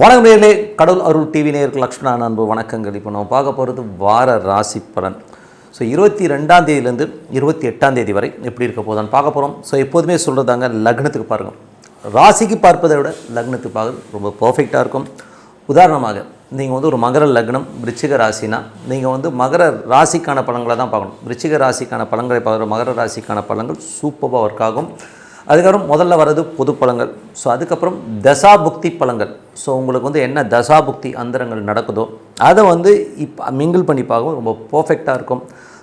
வணக்கம் நேர்களே. கடவுள் அருள் டிவி நேருக்கு லக்ஷ்மணா அன்பு வணக்கங்கள். இப்போ நம்ம பார்க்க போகிறது வார ராசி பலன். ஸோ இருபத்தி ரெண்டாம் தேதியிலேருந்து இருபத்தி எட்டாம் தேதி வரை எப்படி இருக்க போதான்னு பார்க்க போகிறோம் ஸோ எப்போதுமே சொல்கிறதாங்க லக்னத்துக்கு பாருங்கள் ராசிக்கு பார்ப்பதை விட லக்னத்துக்கு பார்க்க ரொம்ப பர்ஃபெக்டாக இருக்கும். உதாரணமாக நீங்கள் வந்து ஒரு மகர லக்னம் விருச்சிக ராசினா நீங்கள் வந்து மகர ராசிக்கான பலன்களை தான் பார்க்கணும். விருச்சிக ராசிக்கான பலன்களை பார்க்குற மகர ராசிக்கான பலன்கள் சூப்பராக ஒர்க் ஆகும். அதுக்கப்புறம் முதல்ல வர்றது பொது பழங்கள் ஸோ அதுக்கப்புறம் தசாபுக்தி பழங்கள். ஸோ உங்களுக்கு வந்து என்ன தசாபுக்தி அந்தரங்கள் நடக்குதோ அதை வந்து இப்போ மிங்கிள் பண்ணி பார்க்கவும் ரொம்ப பர்ஃபெக்டாக இருக்கும்.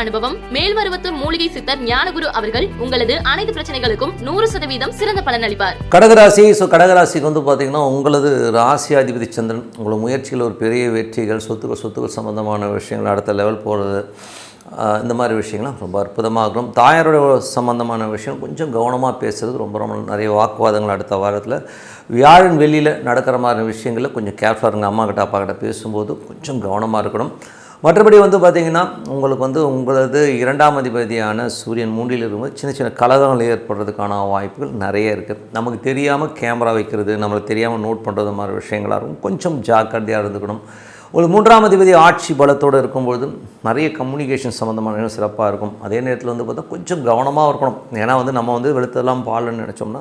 அனுபவம் மேல்மருவத்தூர் மூலிகை சித்தர் ஞானகுரு அவர்கள் உங்களது அனைத்து பிரச்சனைகளுக்கும் நூறு சதவீதம் சிறந்த பலன் அளிப்பார். கடகராசி ஸோ கடகராசிக்கு வந்து பார்த்திங்கன்னா உங்களது ராசியாதிபதி சந்திரன் உங்களோட முயற்சியில் ஒரு பெரிய வெற்றிகள் சொத்துக்கள் சொத்துக்கள் சம்மந்தமான விஷயங்கள் அடுத்த லெவல் போகிறது இந்த மாதிரி விஷயங்கள்லாம் ரொம்ப அற்புதமாக இருக்கும் தாயாரோட சம்மந்தமான விஷயம் கொஞ்சம் கவனமாக பேசுகிறது ரொம்ப ரொம்ப நிறைய வாக்குவாதங்கள் அடுத்த வாரத்தில். வியாழன் வெளியில் நடக்கிற மாதிரி விஷயங்களில் கொஞ்சம் கேர்ஃபுல்லாக இருங்க. அம்மா கிட்ட அப்பா கிட்ட பேசும்போது கொஞ்சம் கவனமாக இருக்கணும். மற்றபடி வந்து பார்த்திங்கன்னா உங்களுக்கு வந்து உங்களது இரண்டாம் அதிபதியான சூரியன் மூன்றில் இருக்கும்போது சின்ன சின்ன கலகங்கள் ஏற்படுறதுக்கான வாய்ப்புகள் நிறைய இருக்குது நமக்கு தெரியாமல் கேமரா வைக்கிறது நம்மளுக்கு தெரியாமல் நோட் பண்ணுறது மாதிரி விஷயங்களாக இருக்கும். கொஞ்சம் ஜாக்கிரதையாக இருந்துக்கணும். ஒரு மூன்றாம் அதிபதி ஆட்சி பலத்தோடு இருக்கும்பொழுது நிறைய கம்யூனிகேஷன் சம்மந்தமான சிறப்பாக இருக்கும். அதே நேரத்தில் வந்து பார்த்தா கொஞ்சம் கவனமாக இருக்கணும். ஏன்னா வந்து நம்ம வந்து வெளுத்தெல்லாம் பால்னு நினச்சோம்னா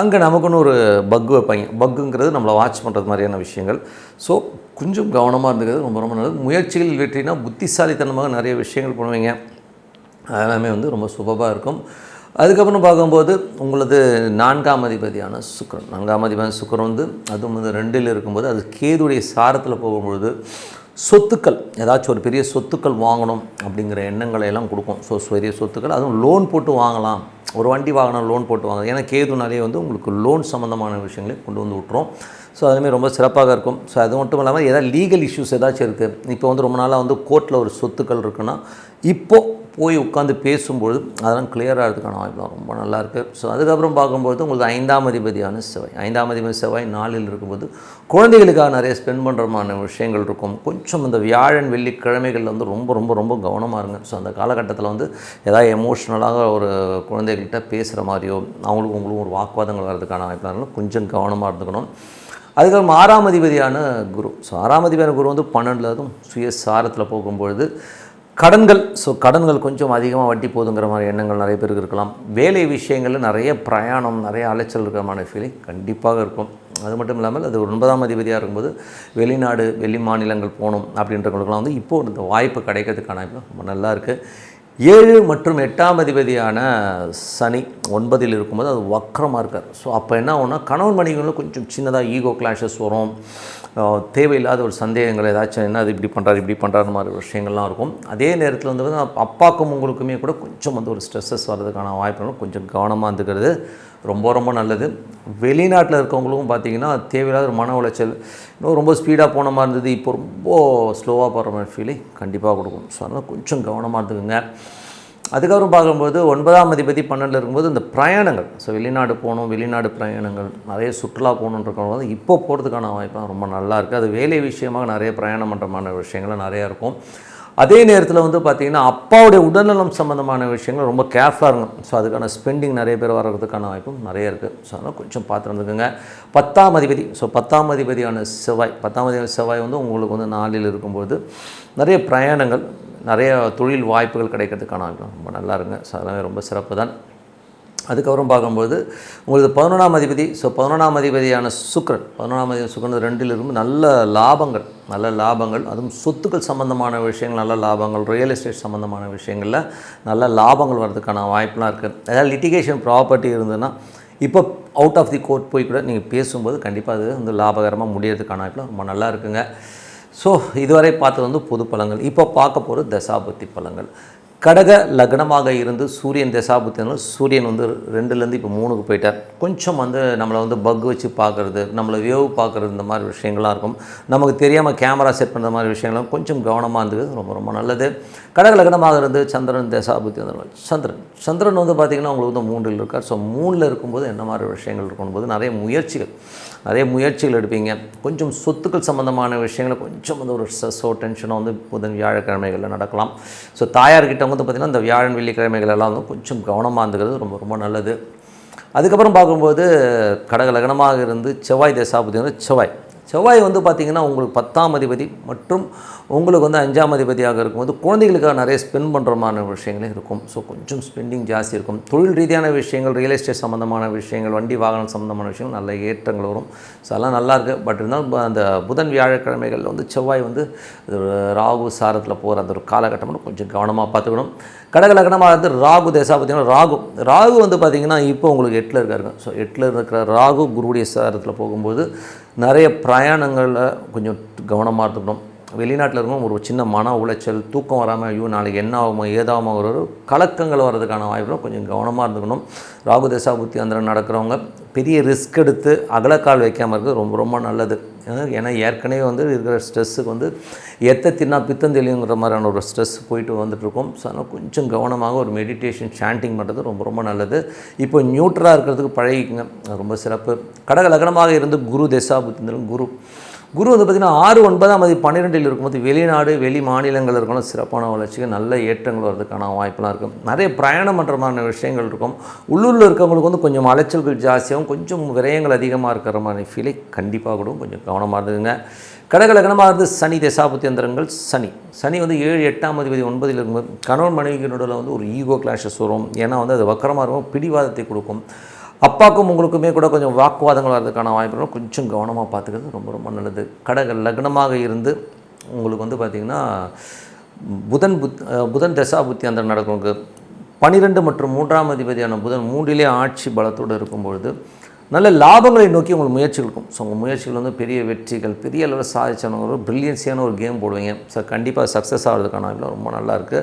அங்கே நமக்குன்னு ஒரு பக்கு வைப்பாங்க. பக்குங்கிறது நம்மளை வாட்ச் பண்ணுறது மாதிரியான விஷயங்கள். ஸோ கொஞ்சம் கவனமாக இருந்துக்கிறது ரொம்ப ரொம்ப நல்லது. முயற்சிகள் வெற்றினா புத்திசாலித்தனமாக நிறைய விஷயங்கள் பண்ணுவீங்க. அதெல்லாமே வந்து ரொம்ப சுபமாக இருக்கும். அதுக்கப்புறம் பார்க்கும்போது உங்களது நான்காம் அதிபதியான சுக்கரன். நான்காம் அதிபதியான சுக்கரன் வந்து அதுவும் வந்து ரெண்டில் இருக்கும்போது அது கேதுடைய சாரத்தில் போகும்பொழுது சொத்துக்கள் ஏதாச்சும் ஒரு பெரிய சொத்துக்கள் வாங்கணும் அப்படிங்கிற எண்ணங்களை எல்லாம் கொடுக்கும். ஸோ பெரிய சொத்துக்கள் அதுவும் லோன் போட்டு வாங்கலாம். ஒரு வண்டி வாங்கினா லோன் போட்டு வாங்கலாம். ஏன்னா கேதுனாலே வந்து உங்களுக்கு லோன் சம்மந்தமான விஷயங்களை கொண்டு வந்து விட்டுரும். ஸோ அதுமாதிரி ரொம்ப சிறப்பாக இருக்கும். ஸோ அது மட்டும் இல்லாமல் ஏதாவது லீகல் இஷ்யூஸ் ஏதாச்சும் இருக்குது இப்போ வந்து ரொம்ப நாளாக வந்து கோர்ட்டில் ஒரு சொத்துக்கள் இருக்குன்னா இப்போது போய் உட்காந்து பேசும்பொழுது அதெல்லாம் clear ஆகிறதுக்கான ரொம்ப நல்லாயிருக்கு ஸோ அதுக்கப்புறம் பார்க்கும்போது உங்களுக்கு ஐந்தாம் அதிபதியான செவ்வாய். ஐந்தாம் அதிபதி செவ்வாய் நாளில் இருக்கும்போது குழந்தைகளுக்காக நிறைய ஸ்பெண்ட் பண்ணுறமான விஷயங்கள் இருக்கும். கொஞ்சம் இந்த வியாழன் வெள்ளிக்கிழமைகளில் வந்து ரொம்ப ரொம்ப ரொம்ப கவனமாக இருங்க. ஸோ அந்த காலகட்டத்தில் வந்து ஏதாவது எமோஷ்னலாக ஒரு குழந்தைகள்கிட்ட பேசுகிற மாதிரியோ அவங்களுக்கு உங்களுக்கும் ஒரு வாக்குவாதங்கள் வர்றதுக்கான வாய்ப்பாக இருந்தாலும் கொஞ்சம் கவனமாக இருந்துக்கணும். அதுக்கப்புறம் ஆறாம் அதிபதியான குரு. ஸோ ஆறாம் அதிபதியான குரு வந்து பன்னெண்டில் அதுவும் சுய சாரத்தில் போகும்பொழுது கடன்கள் ஸோ கடன்கள் கொஞ்சம் அதிகமாக வட்டி போதுங்கிற மாதிரி எண்ணங்கள் நிறைய பேருக்கு இருக்கலாம். வேலை விஷயங்களில் நிறைய பிரயாணம் நிறைய அலைச்சல் இருக்கிற மாதிரி ஃபீலிங் கண்டிப்பாக இருக்கும். அது மட்டும் இல்லாமல் அது ஒன்பதாம் அதிபதியாக இருக்கும்போது வெளிநாடு வெளி மாநிலங்கள் போகணும் அப்படின்றவங்களுக்குலாம் வந்து இப்போ இந்த வாய்ப்பு கிடைக்கிறதுக்கான ரொம்ப நல்லா இருக்குது ஏழு மற்றும் எட்டாம் அதிபதியான சனி ஒன்பதில் இருக்கும்போது அது வக்கரமாக இருக்கார். ஸோ அப்போ என்ன ஆகும்னா கணவன் மனைவிகளும் கொஞ்சம் சின்னதாக ஈகோ கிளாஷஸ் வரும். தேவையில்லாத ஒரு சந்தேகங்கள் ஏதாச்சும் என்ன அது இப்படி பண்ணுறாரு இப்படி பண்ணுறாரு மாதிரி விஷயங்கள்லாம் இருக்கும். அதே நேரத்தில் வந்து அப்பாக்கும் உங்களுக்குமே கூட கொஞ்சம் வந்து ஒரு ஸ்ட்ரெஸ்ஸஸ் வர்றதுக்கான வாய்ப்புகளும் கொஞ்சம் கவனமாக இருந்துக்கிறது. ரொம்ப ரொம்ப நல்லது. வெளிநாட்டில் இருக்கவங்களுக்கும் பார்த்தீங்கன்னா தேவையில்லாத ஒரு மன உளைச்சல் இன்னும் ரொம்ப ஸ்பீடாக போன மாதிரி இருந்தது. இப்போ ரொம்ப ஸ்லோவாக போகிற மாதிரி ஃபீலிங் கண்டிப்பாக கொடுக்கும். ஸோ அதனால் கொஞ்சம் கவனமாக இருந்துக்குங்க. அதுக்கப்புறம் பார்க்கும்போது ஒன்பதாம் அதிபதி பன்னெண்டில் இருக்கும்போது இந்த பிரயாணங்கள். ஸோ வெளிநாடு போகணும் வெளிநாடு பிரயாணங்கள் நிறைய சுற்றுலா போகணுன்றவங்க வந்து இப்போ போகிறதுக்கான வாய்ப்பு ரொம்ப நல்லா இருக்குது அது வேலை விஷயமாக நிறைய பிரயாணம் பண்ணுறமான விஷயங்கள் நிறையா இருக்கும். அதே நேரத்தில் வந்து பார்த்திங்கன்னா அப்பாவுடைய உடல்நலம் சம்மந்தமான விஷயங்கள் ரொம்ப கேர்ஃபுல்லாக இருக்கும் ஸோ அதுக்கான ஸ்பெண்டிங் நிறைய பேர் வர்றதுக்கான வாய்ப்பும் நிறைய இருக்குது ஸோ அதனால் கொஞ்சம் பார்த்துருந்துக்குங்க பத்தாம் அதிபதி. ஸோ பத்தாம் அதிபதியான செவ்வாய். பத்தாம் அதிபதி செவ்வாய் வந்து உங்களுக்கு வந்து நாளில் இருக்கும்போது நிறைய பிரயாணங்கள் நிறைய தொழில் வாய்ப்புகள் கிடைக்கிறதுக்கான வாய்ப்பு. ரொம்ப நல்லா இருங்க. ஸோ அதெல்லாமே ரொம்ப சிறப்பு தான் அதுக்கப்புறம் பார்க்கும்போது உங்களுக்கு பதினொன்றாம் அதிபதி ஸோ பதினொன்றாம் அதிபதியான சுக்ரன் பதினொன்றாம் அதிபதி சுக்ரன் ரெண்டில் இருந்து நல்ல லாபங்கள் நல்ல லாபங்கள் அதுவும் சொத்துக்கள் சம்மந்தமான விஷயங்கள் நல்ல லாபங்கள் ரியல் எஸ்டேட் சம்மந்தமான விஷயங்களில் நல்ல லாபங்கள் வர்றதுக்கான வாய்ப்புலாம் இருக்குது ஏதாவது லிட்டிகேஷன் ப்ராப்பர்ட்டி இருந்ததுன்னா இப்போ அவுட் ஆஃப் தி கோர்ட் போய் கூட நீங்கள் பேசும்போது கண்டிப்பாக அது வந்து லாபகரமாக முடியறதுக்கான வாய்ப்புலாம் ரொம்ப நல்லா இருக்குங்க. ஸோ இதுவரை பார்த்தது வந்து பொது பழங்கள் இப்போ பார்க்க போகிறது தசாபத்தி பழங்கள் கடக லக்னமாக இருந்து சூரியன் தசாபுத்தினாலும் சூரியன் வந்து ரெண்டுலேருந்து இப்போ மூணுக்கு போயிட்டார். கொஞ்சம் வந்து நம்மளை வந்து பக் வச்சு பார்க்குறது நம்மளை வேவ் பார்க்குறது இந்த மாதிரி விஷயங்கள்லாம் இருக்கும். நமக்கு தெரியாமல் கேமரா செட் பண்ணுற மாதிரி விஷயங்கள்லாம் கொஞ்சம் கவனமாக இருந்தது ரொம்ப ரொம்ப நல்லது. கடக லக்னமாக இருந்து சந்திரன் தசாபுத்தி வந்து சந்திரன். சந்திரன் வந்து பார்த்திங்கன்னா உங்களுக்கு வந்து மூன்றில் இருக்கார். ஸோ மூணில் இருக்கும்போது என்ன மாதிரி விஷயங்கள் இருக்கும்போது நிறைய முயற்சிகள். நிறைய முயற்சிகள் எடுப்பீங்க. கொஞ்சம் சொத்துக்கள் சம்மந்தமான விஷயங்களை கொஞ்சம் வந்து ஒரு ஸ்ட்ரெஸ்ஸோ டென்ஷனோ வந்து புதன் வியாழக்கிழமைகளில் நடக்கலாம். ஸோ தாயார்கிட்ட வந்து பார்த்திங்கன்னா இந்த வியாழன் வெள்ளிக்கிழமைகள் எல்லாம் வந்து கொஞ்சம் கவனமாக இருந்துக்கிறது ரொம்ப ரொம்ப நல்லது. அதுக்கப்புறம் பார்க்கும்போது கடக லக்னமாக இருந்து செவ்வாய் தசாபதி வந்து செவ்வாய். செவ்வாய் வந்து பார்த்திங்கன்னா உங்களுக்கு பத்தாம் அதிபதி மற்றும் உங்களுக்கு வந்து அஞ்சாம் அதிபதியாக இருக்கும்போது குழந்தைகளுக்காக நிறைய ஸ்பெண்ட் பண்ணுறமான மாதிரி விஷயங்களே இருக்கும். ஸோ கொஞ்சம் ஸ்பெண்டிங் ஜாஸ்தி இருக்கும். தொழில் ரீதியான விஷயங்கள் ரியல் எஸ்டேட் சம்மந்தமான விஷயங்கள் வண்டி வாகனம் சம்மந்தமான விஷயங்கள் நல்ல ஏற்றங்கள் வரும். ஸோ அதெல்லாம் நல்லாயிருக்கு பட் இருந்தாலும் அந்த புதன் வியாழக்கிழமைகளில் வந்து செவ்வாய் வந்து ராகு சாரத்தில் போகிற அந்த ஒரு காலகட்டம் கொஞ்சம் கவனமாக பார்த்துக்கணும். கடக லக்னமாக இருந்து ராகு தேசா பார்த்தீங்கன்னா ராகு. ராகு வந்து பார்த்திங்கன்னா இப்போ உங்களுக்கு எட்டில் இருக்காருங்க. ஸோ எட்டில் இருக்கிற ராகு குருவுடைய சாரத்தில் போகும்போது நிறைய பிரயாணங்களில் கொஞ்சம் கவனமாக இருந்துக்கணும். வெளிநாட்டில் இருக்கும் ஒரு சின்ன மன உளைச்சல் தூக்கம் வராமல் ஐயோ நாளைக்கு என்ன ஆகுமோ ஏதாகுமோ ஒரு கலக்கங்கள் வர்றதுக்கான வாய்ப்புகளும் கொஞ்சம் கவனமாக இருந்துக்கணும். ராகு தசா புத்தி நடக்கிறவங்க பெரிய ரிஸ்க் எடுத்து அகலக்கால் வைக்காமல் இருக்கிறது ரொம்ப ரொம்ப நல்லது. ஏன்னா- ஏற்கனவே வந்து இருக்கிற ஸ்ட்ரெஸ்ஸுக்கு வந்து எத்த தின்னா பித்தம் தெளிவுங்கிற மாதிரியான ஒரு ஸ்ட்ரெஸ் போயிட்டு வந்துட்டுருக்கோம். ஸோ அதனால் கொஞ்சம் கவனமாக ஒரு மெடிடேஷன் சாண்டிங் பண்ணுறது ரொம்ப ரொம்ப நல்லது. இப்போ நியூட்ரலாக இருக்கிறதுக்கு பழகிக்குங்க. ரொம்ப சிறப்பு. கடக லக்னமாக இருந்து குரு தசா புத்தி குரு. குரு வந்து பார்த்திங்கன்னா ஆறு ஒன்பதாம் மதி பன்னிரெண்டில் இருக்கும்போது வெளிநாடு வெளி மாநிலங்கள் இருக்கணும் சிறப்பான வளர்ச்சிக்கு நல்ல ஏற்றங்கள் வர்றதுக்கான வாய்ப்பெலாம் இருக்கும் நிறைய பிரயாணம் பண்ணுறமான விஷயங்கள் இருக்கும். உள்ளூரில் இருக்கவங்களுக்கு வந்து கொஞ்சம் அலைச்சல்கள் ஜாஸ்தியாகவும் கொஞ்சம் விரயங்கள் அதிகமாக இருக்கிற மாதிரி ஃபீலை கண்டிப்பாக கூட கொஞ்சம் கவனமாக இருந்ததுங்க கடகலகனமாக இருந்து சனி தசாபுத்தியந்திரங்கள் சனி. சனி வந்து ஏழு எட்டாம் அதிபதி ஒன்பதில் இருக்கும்போது கணவன் மனைவிக்கு நடுவில் வந்து ஒரு ஈகோ கிளாஷஸ் வரும். ஏன்னா வந்து அது வக்கரமாக இருக்கும் பிடிவாதத்தை கொடுக்கும். அப்பாவுக்கும் உங்களுக்குமே கூட கொஞ்சம் வாக்குவாதங்கள் வர்றதுக்கான வாய்ப்புகள் கொஞ்சம் கவனமாக பார்த்துக்கிறது ரொம்ப ரொம்ப நல்லது. கடக லக்னமாக இருந்து உங்களுக்கு வந்து பார்த்திங்கன்னா புதன் புத் புதன் தசா புத்தி அந்த நடக்கும் பனிரெண்டு மற்றும் மூன்றாம் அதிபதியான புதன் மூன்றிலே ஆட்சி பலத்தோடு இருக்கும்பொழுது நல்ல லாபங்களை நோக்கி உங்களுக்கு முயற்சிகள் இருக்கும். ஸோ உங்கள் முயற்சிகள் வந்து பெரிய வெற்றிகள் பெரிய அளவில் சாதிச்சவங்க ஒரு பிரில்லியன்ஸியான ஒரு கேம் போடுவீங்க. ஸோ கண்டிப்பாக சக்ஸஸ் ஆகிறதுக்கான ரொம்ப நல்லா இருக்குது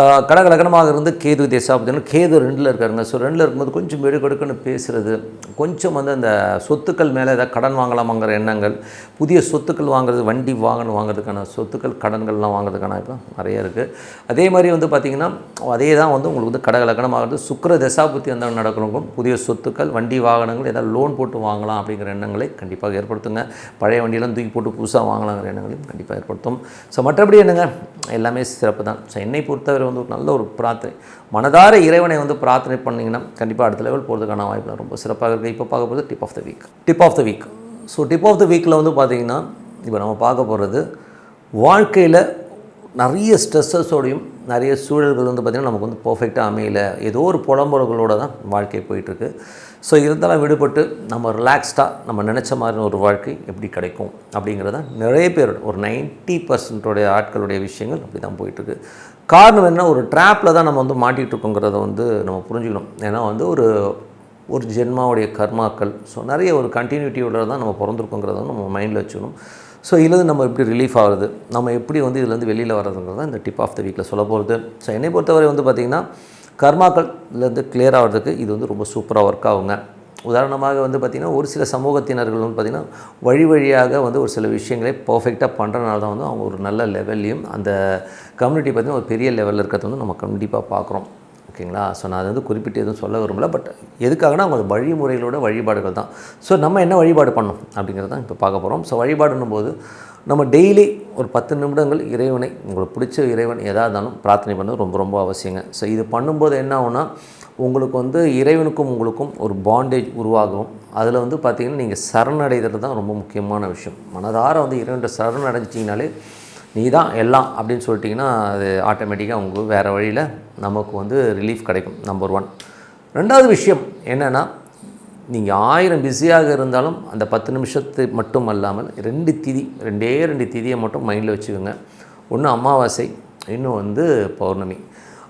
ஆஹ் கடக லக்னமாக இருந்து கேது தேசாபத்தினா கேது ரெண்டில் இருக்காருங்க. ஸோ ரெண்டில் இருக்கும்போது கொஞ்சம் வெடுக்கெடுக்குன்னு பேசுகிறது கொஞ்சம் வந்து அந்த சொத்துக்கள் மேலே ஏதாவது கடன் வாங்கலாமாங்கிற எண்ணங்கள் புதிய சொத்துக்கள் வாங்குறது வண்டி வாகனம் வாங்குறதுக்கான சொத்துக்கள் கடன்கள்லாம் வாங்குறதுக்கான இப்போ நிறைய இருக்குது அதே மாதிரி வந்து பார்த்திங்கன்னா அதே தான் வந்து உங்களுக்கு வந்து கடக லக்னமாகிறது சுக்கிர தசாபுத்தி அந்த நடக்கிறவங்களுக்கும் புதிய சொத்துக்கள் வண்டி வாகனங்கள் ஏதாவது லோன் போட்டு வாங்கலாம் அப்படிங்கிற எண்ணங்களை கண்டிப்பாக ஏற்படுத்துங்க. பழைய வண்டியெல்லாம் தூக்கி போட்டு புதுசாக வாங்கலாங்கிற எண்ணங்களையும் கண்டிப்பாக ஏற்படுத்தும். ஸோ மற்றபடி என்னங்க? எல்லாமே சிறப்பு தான் ஸோ என்னை பொறுத்தவரை வந்து ஒரு நல்ல ஒரு பிரார்த்தனை. மனதார இறைவனை வந்து பிரார்த்தனை பண்ணிங்கன்னா கண்டிப்பாக அடுத்த லெவல் போகிறதுக்கான வாய்ப்பு ரொம்ப சிறப்பாக இருக்குது இப்போ பார்க்க போகிறது tip of the week tip of the week so tip of the வீக்கில் வந்து பார்த்திங்கன்னா இப்போ நம்ம பார்க்க போகிறது வாழ்க்கையில் நிறைய ஸ்ட்ரெஸ்ஸஸோடையும் நிறைய சூழல்கள் வந்து பார்த்திங்கன்னா நமக்கு வந்து பர்ஃபெக்டாக அமையல. ஏதோ ஒரு புலம்புறங்களோட தான் வாழ்க்கை போயிட்டுருக்கு. ஸோ இருந்தாலும் விடுபட்டு நம்ம ரிலாக்ஸ்டாக நம்ம நினச்ச மாதிரி ஒரு வாழ்க்கை எப்படி கிடைக்கும் அப்படிங்கிறத நிறைய பேர் ஒரு நைன்ட்டி பர்சன்டோடைய ஆட்களுடைய விஷயங்கள் அப்படி தான் போயிட்டுருக்கு. காரணம் என்ன? ஒரு ட்ராப்பில் தான் நம்ம வந்து மாட்டிகிட்டு இருக்கோங்கிறத வந்து நம்ம புரிஞ்சுக்கணும். ஏன்னா வந்து ஒரு ஒரு ஜென்மாவுடைய கர்மாக்கள் ஸோ நிறைய ஒரு கண்டினியூட்டியோட தான் நம்ம பிறந்திருக்கோங்கிறத நம்ம மைண்டில் வச்சுக்கணும். ஸோ இதுலேருந்து நம்ம எப்படி ரிலீஃப் ஆகுறது? நம்ம எப்படி வந்து இதுலேருந்து வெளியில் வர்றதுங்கிறது தான் இந்த டிப் ஆஃப் த வீக்கில் சொல்ல போகிறது ஸோ என்னை பொறுத்தவரை வந்து பார்த்திங்கன்னா கர்மாக்கள்லேருந்து கிளியர் ஆகிறதுக்கு இது வந்து ரொம்ப சூப்பராக ஒர்க் ஆகுங்க. உதாரணமாக வந்து பார்த்திங்கன்னா ஒரு சில சமூகத்தினர்கள் வந்து பார்த்திங்கன்னா வழி வழியாக வந்து ஒரு சில விஷயங்களை பர்ஃபெக்டாக பண்ணுறனால தான் வந்து அவங்க ஒரு நல்ல லெவல்லையும் அந்த கம்யூனிட்டி பார்த்திங்கன்னா ஒரு பெரிய லெவலில் இருக்கிறது வந்து நம்ம கண்டிப்பாக பார்க்குறோம் ஓகேங்களா? ஸோ நான் அது வந்து குறிப்பிட்டு எதுவும் சொல்ல விரும்பல. பட் எதுக்காகனா அவங்க வழிமுறைகளோட வழிபாடுகள் தான். ஸோ நம்ம என்ன வழிபாடு பண்ணணும் அப்படிங்கிறது தான் இப்போ பார்க்க போகிறோம் ஸோ வழிபாடுன்னும் போது நம்ம டெய்லி ஒரு பத்து நிமிடங்கள் இறைவனை உங்களுக்கு பிடிச்ச இறைவன் எதாக இருந்தாலும் பிரார்த்தனை பண்ணது ரொம்ப ரொம்ப அவசியங்க. ஸோ இது பண்ணும்போது என்ன ஆகுனா உங்களுக்கு வந்து இறைவனுக்கும் உங்களுக்கும் ஒரு பாண்டேஜ் உருவாகும். அதில் வந்து பார்த்திங்கன்னா நீங்கள் சரணடைதல் தான் ரொம்ப முக்கியமான விஷயம். மனதார வந்து இறைவன்கிட்ட சரணடைஞ்சிட்டிங்கனாலே நீ தான் எல்லாம் அப்படின்னு சொல்லிட்டிங்கன்னா அது ஆட்டோமேட்டிக்காக உங்களுக்கு வேறு வழியில் நமக்கு வந்து ரிலீஃப் கிடைக்கும் நம்பர் ஒன் ரெண்டாவது விஷயம் என்னென்னா நீங்கள் ஆயிரம் பிஸியாக இருந்தாலும் அந்த பத்து நிமிஷத்து மட்டும் அல்லாமல் ரெண்டு திதி ரெண்டே ரெண்டு திதியை மட்டும் மைண்டில் வச்சுக்கோங்க. ஒன்று அமாவாசை இன்னும் வந்து பௌர்ணமி.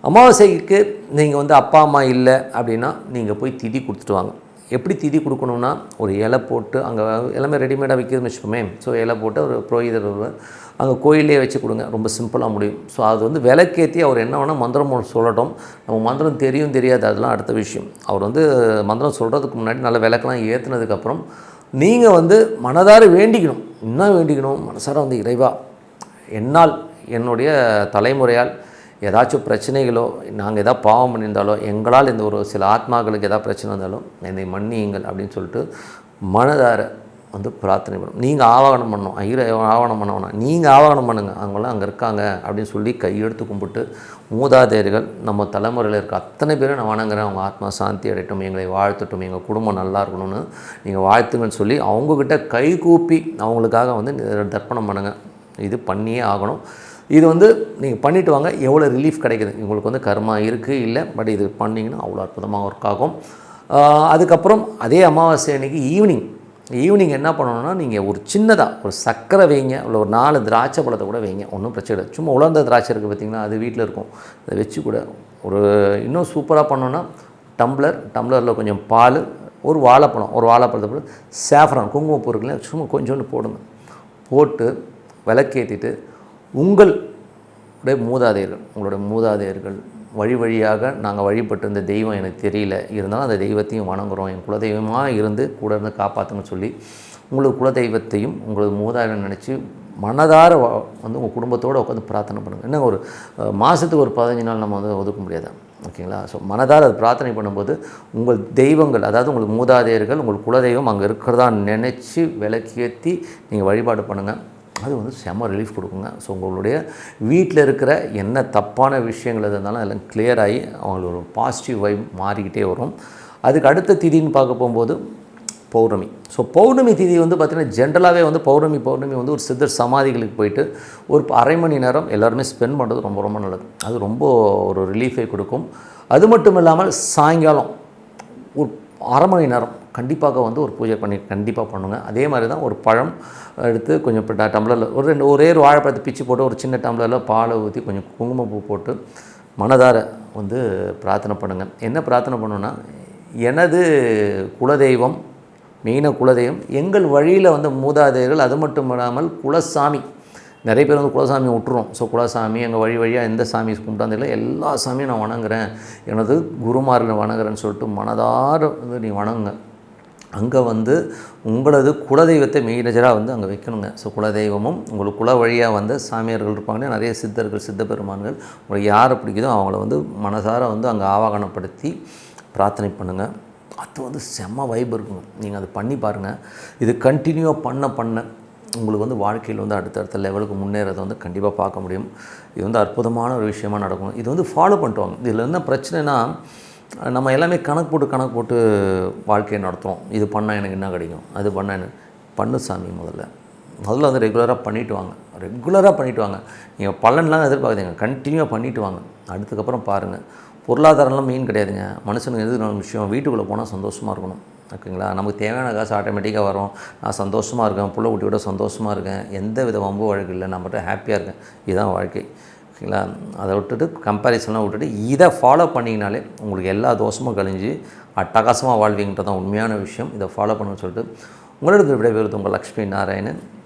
அமாவாசைக்கு நீங்கள் வந்து அப்பா அம்மா இல்லை அப்படின்னா நீங்கள் போய் திதி கொடுத்துட்டு வாங்க. எப்படி திதி கொடுக்கணும்னா ஒரு இலை போட்டு அங்கே எல்லாமே ரெடிமேடாக விற்கிறதுன்னு வச்சுப்போமே ஸோ இலை போட்டு ஒரு புரோகிதர் அங்கே கோயிலே வச்சு கொடுங்க. ரொம்ப சிம்பிளாக முடியும். ஸோ அது வந்து விளக்கேற்றி அவர் என்ன வேணால் மந்திரம் சொல்லட்டும். நம்ம மந்திரம் தெரியும் தெரியாது. அதெல்லாம் அடுத்த விஷயம். அவர் வந்து மந்திரம் சொல்கிறதுக்கு முன்னாடி நல்ல விளக்கெலாம் ஏற்றுனதுக்கப்புறம் நீங்கள் வந்து மனதார வேண்டிக்கணும். என்ன வேண்டிக்கணும்? மனசார வந்து இறைவா. என்னால் என்னுடைய தலைமுறையால் ஏதாச்சும் பிரச்சனைகளோ நாங்கள் எதாவது பாவம் பண்ணியிருந்தாலோ எங்களால் இந்த ஒரு சில ஆத்மாக்களுக்கு எதாவது பிரச்சனை வந்தாலும் என்னை மன்னியுங்கள் அப்படின்னு சொல்லிட்டு மனதார வந்து பிரார்த்தனை பண்ணும். நீங்கள் ஆவாகனம் பண்ணணும் ஐயோ ஆவணம் பண்ண வேணாம். நீங்கள் ஆவாகனம் பண்ணுங்கள் அவங்களாம் அங்கே இருக்காங்க அப்படின்னு சொல்லி கையெடுத்து கும்பிட்டு மூதாதையர்கள் நம்ம தலைமுறையில் இருக்க அத்தனை பேரும் நான் வணங்குறேன். அவங்க ஆத்மா சாந்தி அடையட்டும் எங்களை வாழ்த்தட்டும் எங்கள் குடும்பம் நல்லா இருக்கணும்னு நீங்கள் வாழ்த்துங்கன்னு சொல்லி அவங்கக்கிட்ட கை கூப்பி அவங்களுக்காக வந்து தர்ப்பணம் பண்ணுங்கள் இது பண்ணியே ஆகணும். இது வந்து நீங்கள் பண்ணிட்டு வாங்க. எவ்வளோ ரிலீஃப் கிடைக்குது? உங்களுக்கு வந்து கர்மா இருக்குது இல்லை பட் இது பண்ணிங்கன்னா அவ்வளோ அற்புதமாக ஒர்க் ஆகும். அதுக்கப்புறம் அதே அமாவாசை அன்னைக்கு ஈவினிங் ஈவினிங் என்ன பண்ணணும்னா நீங்கள் ஒரு சின்னதாக ஒரு சர்க்கரை வைங்க இல்லை ஒரு நாலு திராட்சை பழத்தை கூட வைங்க. ஒன்றும் பிரச்சனை இல்லை. சும்மா உலர்ந்த திராட்சை இருக்குது பார்த்தீங்கன்னா அது வீட்டில் இருக்கும். அதை வச்சு கூட ஒரு இன்னும் சூப்பராக பண்ணோன்னா டம்ளர் டம்ளரில் கொஞ்சம் பால் ஒரு வாழைப்பழம் ஒரு வாழைப்பழத்தை போட்டு சேஃப்ரான் குங்குமப்பூ இருக்குல்ல சும்மா கொஞ்சோண்டு போடணும் போட்டு விளக்கேற்றிட்டு உங்களுடைய மூதாதையர்கள் உங்களுடைய மூதாதையர்கள் வழி வழியாக நாங்கள் வழிபட்டு தெய்வம் எனக்கு தெரியல. இருந்தாலும் அந்த தெய்வத்தையும் வணங்குறோம். என் குலதெய்வமாக இருந்து கூட இருந்து காப்பாற்றுங்கன்னு சொல்லி உங்களுக்கு குலதெய்வத்தையும் உங்களது மூதாதையர்கள் நினச்சி மனதார வந்து உங்கள் குடும்பத்தோடு உட்காந்து பிரார்த்தனை பண்ணுங்கள் என்ன ஒரு மாதத்துக்கு ஒரு பதினஞ்சு நாள் நம்ம வந்து ஒதுக்க முடியாது? ஓகேங்களா? ஸோ மனதார அது பிரார்த்தனை பண்ணும்போது உங்கள் தெய்வங்கள் அதாவது உங்களுக்கு மூதாதையர்கள் உங்கள் குலதெய்வம் அங்கே இருக்கிறதா நினச்சி விளக்கேற்றி நீங்கள் வழிபாடு பண்ணுங்கள் அது வந்து செம ரிலீஃப் கொடுக்குங்க. ஸோ உங்களுடைய வீட்டில் இருக்கிற என்ன தப்பான விஷயங்கள் இருந்தாலும் எல்லாம் கிளியர் ஆகி அவங்களுக்கு ஒரு பாசிட்டிவ் வைப் மாறிக்கிட்டே வரும். அதுக்கு அடுத்த திதின்னு பார்க்க போகும்போது பௌர்ணமி. ஸோ பௌர்ணமி திதி வந்து பார்த்திங்கன்னா ஜென்ரலாகவே வந்து பௌர்ணமி பௌர்ணமி வந்து ஒரு சித்தர் சமாதிகளுக்கு போயிட்டு ஒரு அரை மணி நேரம் எல்லாருமே ஸ்பெண்ட் பண்ணுறது ரொம்ப ரொம்ப நல்லது. அது ரொம்ப ஒரு ரிலீஃபை கொடுக்கும். அது மட்டும் இல்லாமல் சாயங்காலம் அரை மணி நேரம் கண்டிப்பாக வந்து ஒரு பூஜை பண்ணி கண்டிப்பாக பண்ணுங்க. அதே மாதிரி தான் ஒரு பழம் எடுத்து கொஞ்சம் இப்போ டம்ளரில் ஒரு ரெண்டு ஒரே ஒரு வாழைப்பழத்தை பிச்சு போட்டு ஒரு சின்ன டம்ளரில் பாலை ஊற்றி கொஞ்சம் குங்குமப்பூ போட்டு மனதார வந்து பிரார்த்தனை பண்ணுங்கள் என்ன பிரார்த்தனை பண்ணுன்னா எனது குலதெய்வம் மெயினாக குலதெய்வம் எங்கள் வழியில் வந்து மூதாதையர்கள் அது மட்டும் இல்லாமல் குலசாமி நிறைய பேர் வந்து குலசாமி விட்டுரும் ஸோ குலசாமி எங்கள் வழி வழியாக எந்த சாமி கும்பிட்டாந்தில்ல எல்லா சாமியும் நான் வணங்குறேன். எனது குருமாரில் வணங்குறேன்னு சொல்லிட்டு மனதார வந்து நீ வணங்குங்க. அங்கே வந்து உங்களது குலதெய்வத்தை மெய்நஜராக வந்து அங்கே வைக்கணுங்க. ஸோ குலதெய்வமும் உங்களுக்கு குல வழியாக வந்து சாமியார்கள் இருப்பாங்க நிறைய சித்தர்கள் சித்த பெருமான்கள் உங்களுக்கு யாரை பிடிக்குதோ அவங்கள வந்து மனசார வந்து அங்கே ஆவாகனப்படுத்தி பிரார்த்தனை பண்ணுங்கள் அது வந்து செம்ம வைப் இருக்குங்க. நீங்கள் அது பண்ணி பாருங்கள் இது கண்டினியூவாக பண்ண பண்ண உங்களுக்கு வந்து வாழ்க்கையில் வந்து அடுத்தடுத்த லெவலுக்கு முன்னேறதை வந்து கண்டிப்பாக பார்க்க முடியும். இது வந்து அற்புதமான ஒரு விஷயமா நடக்கும் இது வந்து ஃபாலோ பண்ணிட்டு இதில் என்ன பிரச்சனைனா நம்ம எல்லாமே கணக்கு போட்டு கணக்கு போட்டு வாழ்க்கையை நடத்துகிறோம் இது பண்ணால் எனக்கு என்ன கிடைக்கும்? அது பண்ணால் எனக்கு பண்ணு சாமி முதல்ல. முதல்ல வந்து ரெகுலராக பண்ணிட்டு வாங்க. ரெகுலராக பண்ணிட்டு வாங்க. நீங்கள் பலன்லாம் எதிர்பார்க்குறீங்க கண்டினியூவாக பண்ணிட்டு வாங்க. அடுத்ததுக்கப்புறம் பாருங்கள் பொருளாதாரம்லாம் மெயின் கிடையாதுங்க. மனுஷனுக்கு எது விஷயம். வீட்டுக்குள்ளே போனால் சந்தோஷமாக இருக்கணும். ஓகேங்களா நமக்கு தேவையான காசு ஆட்டோமேட்டிக்காக வரும். நான் சந்தோஷமாக இருக்கேன். புள்ள குட்டியோட சந்தோஷமாக இருக்கேன். எந்த வித வம்பு வழக்கு இல்லை. நான் மட்டும் ஹாப்பியாக இருக்கேன். இதுதான் வாழ்க்கை. ஓகேங்களா அதை விட்டுட்டு கம்பேரிசனாக விட்டுட்டு இதை ஃபாலோ பண்ணிங்கனாலே உங்களுக்கு எல்லா தோஷமும் கழிஞ்சு அட்டகாசமாக வாழ்வீங்கன்றது தான் உண்மையான விஷயம். இதை ஃபாலோ பண்ணுன்னு சொல்லிட்டு உங்களோட விடைபெறுவது உங்கள் லக்ஷ்மி நாராயணன்.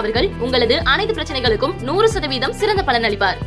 அவர்கள் உங்களது அனைத்து பிரச்சனைகளுக்கும் நூறு சதவீதம் சிறந்த பலன் அளிப்பார்.